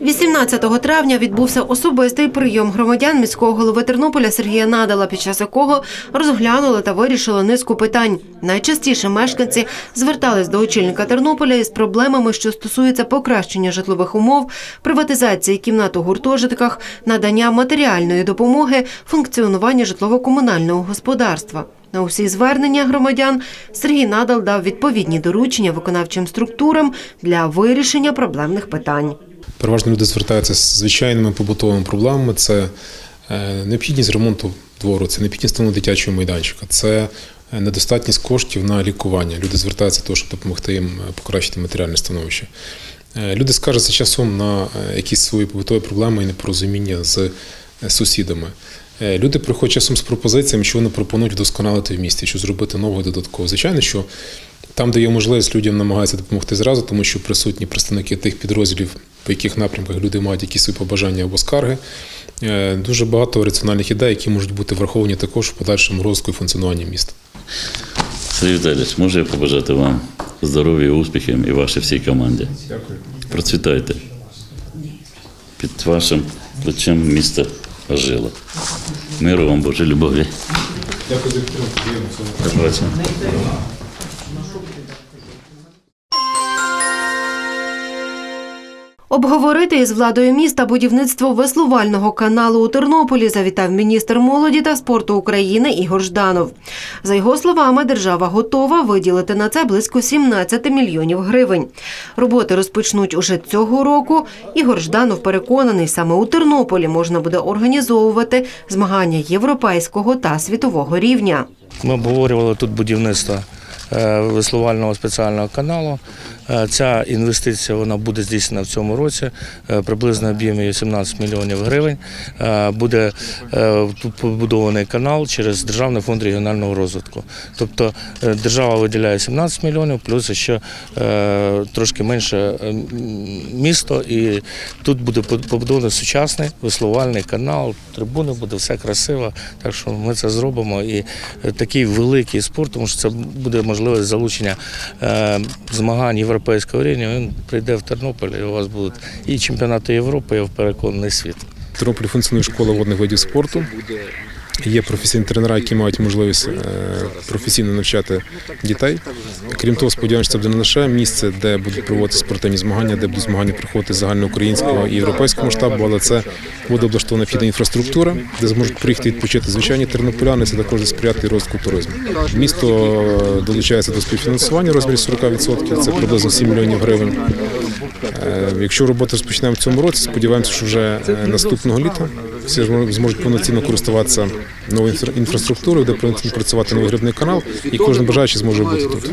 18 травня відбувся особистий прийом громадян міського голови Тернополя Сергія Надала, під час якого розглянули та вирішили низку питань. Найчастіше мешканці звертались до очільника Тернополя із проблемами, що стосуються покращення житлових умов, приватизації кімнат у гуртожитках, надання матеріальної допомоги, функціонування житлово-комунального господарства. На усі звернення громадян Сергій Надал дав відповідні доручення виконавчим структурам для вирішення проблемних питань. Переважно люди звертаються з звичайними побутовими проблемами. Це е, необхідність ремонту двору, це необхідність встановлення дитячого майданчика, це е, недостатність коштів на лікування. Люди звертаються до того, щоб допомогти їм е, покращити матеріальне становище. Люди скаржаться часом на якісь свої побутові проблеми і непорозуміння з сусідами. Люди приходять часом з пропозиціями, що вони пропонують вдосконалити в місті, що зробити нового додатково. Звичайно, що там, де є можливість, людям намагаються допомогти зразу, тому що присутні представники тих підрозділів, по яких напрямках люди мають якісь свої побажання або скарги. Е, Дуже багато раціональних ідей, які можуть бути враховані також в подальшому розвитку і функціонуванні міста. Сергій Віталійович, можу я побажати вам здоров'я, успіхів і вашій всій команді. Дякую. Процвітайте. Під вашим плечем місто ожило. Миру вам, Боже, любові. Дякую за підтримку. До побачення. Обговорити із владою міста будівництво веслувального каналу у Тернополі завітав міністр молоді та спорту України Ігор Жданов. За його словами, держава готова виділити на це близько 17 мільйонів гривень. Роботи розпочнуть уже цього року. Ігор Жданов переконаний, саме у Тернополі можна буде організовувати змагання європейського та світового рівня. Ми обговорювали тут будівництво е, веслувального спеціального каналу. Е, Ця інвестиція вона буде здійснена в цьому році, е, приблизно об'ємі 17 мільйонів гривень. Е, Буде побудований канал через Державний фонд регіонального розвитку. Тобто держава виділяє 17 мільйонів, плюс ще трошки менше місто, і тут буде побудований сучасний веслувальний канал, трибуни буде все красиво. Так що ми це зробимо. І такий великий спорт, тому що це буде можливість залучення змагань європейського рівня. Він прийде в Тернопіль, і у вас будуть і чемпіонати Європи, і переконаний світ. В функціонує школа водних видів спорту. Є професійні тренера, які мають можливість е, професійно навчати дітей. Крім того, сподіваємося, це буде не лише місце, де будуть проводити спортивні змагання, де будуть змагання проходити загальноукраїнського і європейського масштабу, але це буде облаштована необхідна інфраструктура, де зможуть приїхати відпочити звичайні тернополяни. Це також сприяти розвитку туризму. Місто е, долучається до співфінансування розмірі 40%, це приблизно 7 мільйонів гривень. Е, Якщо роботи розпочнемо в цьому році, сподіваємося, що вже наступного літа всі змо- зможуть повноцінно користуватися новою інфра- інфраструктурою, де повноцінно працювати новий грибний канал, і кожен бажаючий зможе бути тут.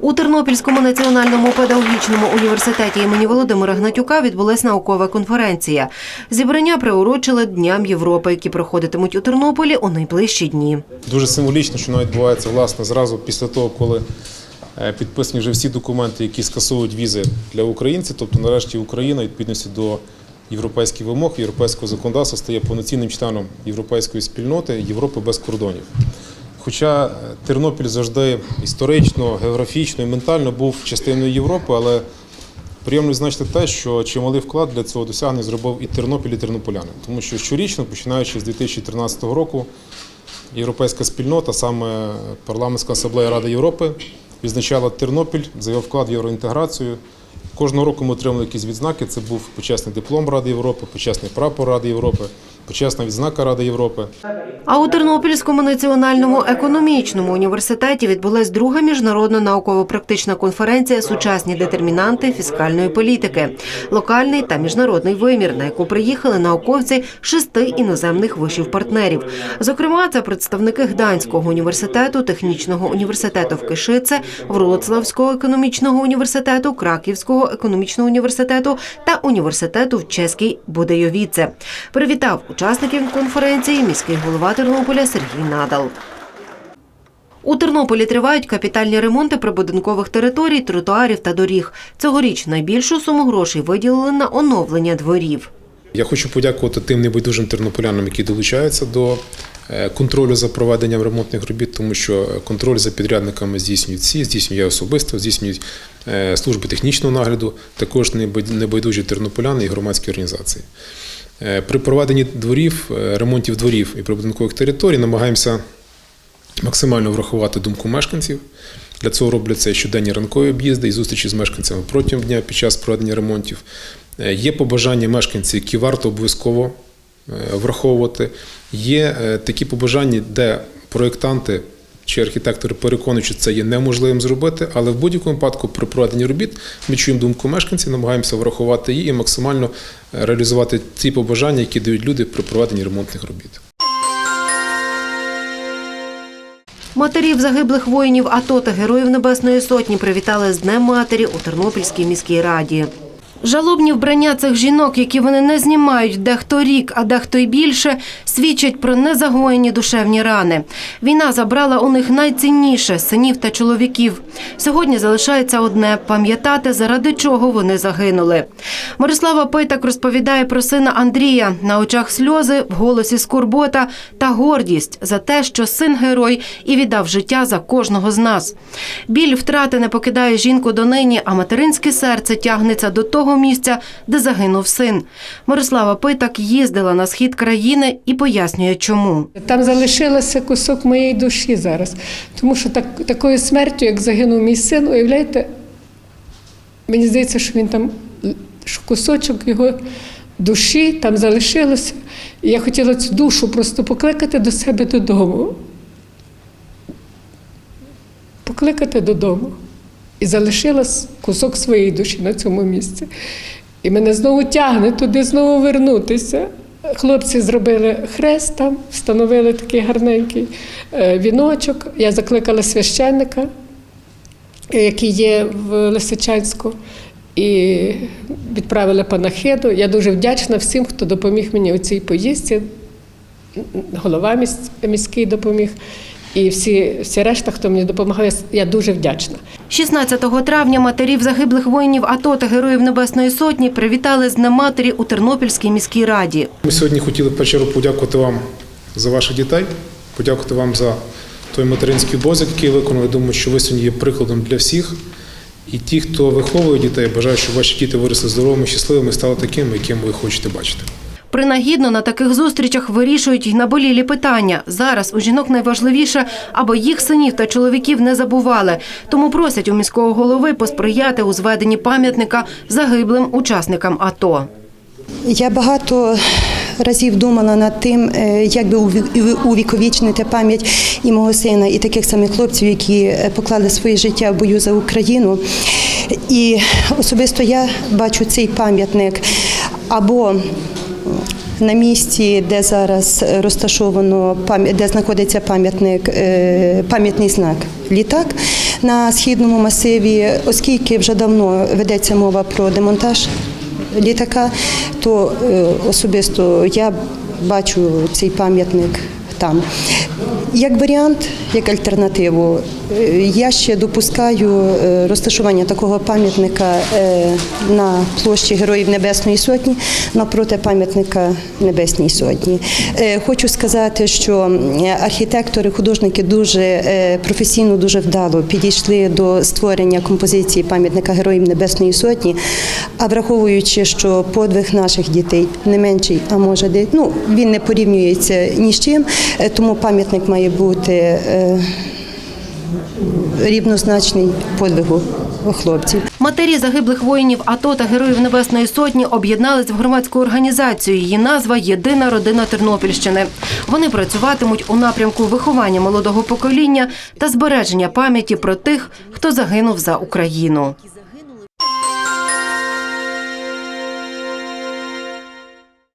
У Тернопільському національному педагогічному університеті імені Володимира Гнатюка відбулась наукова конференція. Зібрання приурочили Дням Європи, які проходитимуть у Тернополі у найближчі дні. Дуже символічно, що навіть відбувається власне зразу після того, коли е, підписані вже всі документи, які скасовують візи для українців. Тобто, нарешті Україна, відповідності до європейських вимог, європейського законодавства, стає повноцінним членом європейської спільноти Європи без кордонів. Хоча е, Тернопіль завжди історично, географічно і ментально був частиною Європи, але приємно відзначити те, що чималий вклад для цього досягнення зробив і Тернопіль, і тернополяни. Тому що щорічно, починаючи з 2013 року, європейська спільнота, саме парламентська асамблея Ради Європи, відзначала Тернопіль за його вклад в євроінтеграцію. Кожного року ми отримали якісь відзнаки. Це був почесний диплом Ради Європи, почесний прапор Ради Європи, почесна відзнака Ради Європи. А у Тернопільському національному економічному університеті відбулась друга міжнародна науково-практична конференція Сучасні детермінанти фіскальної політики, локальний та міжнародний вимір, на яку приїхали науковці шести іноземних вишів партнерів. Зокрема, це представники Гданського університету, технічного університету в Кишице, Вроцлавського економічного університету, Краківського економічного університету та університету в Чеській Будейовіце. Привітав учасників конференції міський голова Тернополя Сергій Надал. У Тернополі тривають капітальні ремонти прибудинкових територій, тротуарів та доріг. Цьогоріч найбільшу суму грошей виділили на оновлення дворів. Я хочу подякувати тим небайдужим тернополянам, які долучаються до е, контролю за проведенням ремонтних робіт, тому що контроль за підрядниками здійснюють всі, здійснюю я особисто, здійснюють е, служби технічного нагляду, також небайдужі тернополяни і громадські організації. Е, При проведенні дворів, е, ремонтів дворів і прибудинкових територій намагаємося максимально врахувати думку мешканців. Для цього робляться щоденні ранкові об'їзди і зустрічі з мешканцями протягом дня під час проведення ремонтів. Е, Є побажання мешканців, які варто обов'язково враховувати. Є такі побажання, де проєктанти чи архітектори переконують, що це є неможливим зробити, але в будь-якому випадку при проведенні робіт ми чуємо думку мешканців, намагаємося врахувати її і максимально е, реалізувати ті побажання, які дають люди при проведенні ремонтних робіт. Матерів загиблих воїнів АТО та Героїв Небесної Сотні привітали з Днем Матері у Тернопільській міській раді. Жалобні вбрання цих жінок, які вони не знімають дехто рік, а дехто й більше, свідчать про незагоєні душевні рани. Війна забрала у них найцінніше синів та чоловіків. Сьогодні залишається одне пам'ятати, заради чого вони загинули. Мирослава Питак розповідає про сина Андрія. На очах сльози, в голосі скорбота та гордість за те, що син герой і віддав життя за кожного з нас. Біль втрати не покидає жінку донині, а материнське серце тягнеться до того місця, де загинув син. Мирослава Питак їздила на схід країни і пояснює, чому. Там залишилося кусок моєї душі зараз. Тому що так, такою смертю, як загинув мій син, уявляєте, мені здається, що він там, що кусочок його душі там залишилося. І я хотіла цю душу просто покликати до себе додому. Покликати додому. І залишилась кусок своєї душі на цьому місці. І мене знову тягне туди знову вернутися. Хлопці зробили хрест там, встановили такий гарненький е, віночок. Я закликала священника, е, який є в Лисичанську, і відправили панахиду. Я дуже вдячна всім, хто допоміг мені у цій поїздці. Голова міс- міський допоміг. І всі, всі решта, хто мені допомагає, я дуже вдячна. 16 травня матерів загиблих воїнів АТО та Героїв Небесної Сотні привітали з Днем Матері у Тернопільській міській раді. Ми сьогодні хотіли чергу подякувати вам за ваших дітей, подякувати вам за той материнський обов'язок, який ви виконали. Думаю, що ви сьогодні є прикладом для всіх. І ті, хто виховує дітей, бажаю, щоб ваші діти виросли здоровими, щасливими, стали такими, якими ви хочете бачити. Принагідно на таких зустрічах вирішують й наболілі питання. Зараз у жінок найважливіше, аби їх синів та чоловіків не забували. Тому просять у міського голови посприяти у зведенні пам'ятника загиблим учасникам АТО. Я багато разів думала над тим, е, як би уві- увіковічнити пам'ять і мого сина, і таких самих хлопців, які е, поклали своє життя в бою за Україну. І особисто я бачу цей пам'ятник або на місці, де зараз розташовано де знаходиться пам'ятник, е, пам'ятний знак літак на східному масиві, оскільки вже давно ведеться мова про демонтаж літака, то е, особисто я бачу цей пам'ятник там. Як варіант, як альтернативу, е, я ще допускаю е, розташування такого пам'ятника е, на площі Героїв Небесної Сотні напроти пам'ятника Небесній Сотні. Хочу сказати, що архітектори, художники дуже професійно, дуже вдало підійшли до створення композиції пам'ятника Героїв Небесної Сотні. А враховуючи, що подвиг наших дітей не менший, а може де ну він не порівнюється ні з чим, е, тому пам'ятник має бути е, рівнозначний подвигу хлопців. Матері загиблих воїнів АТО та Героїв Небесної Сотні об'єднались в громадську організацію. Її назва Єдина родина Тернопільщини. Вони працюватимуть у напрямку виховання молодого покоління та збереження пам'яті про тих, хто загинув за Україну.